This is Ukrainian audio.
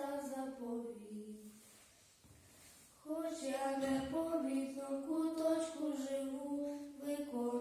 за заповіт. Хоч я не помітно куточку живу, виконую.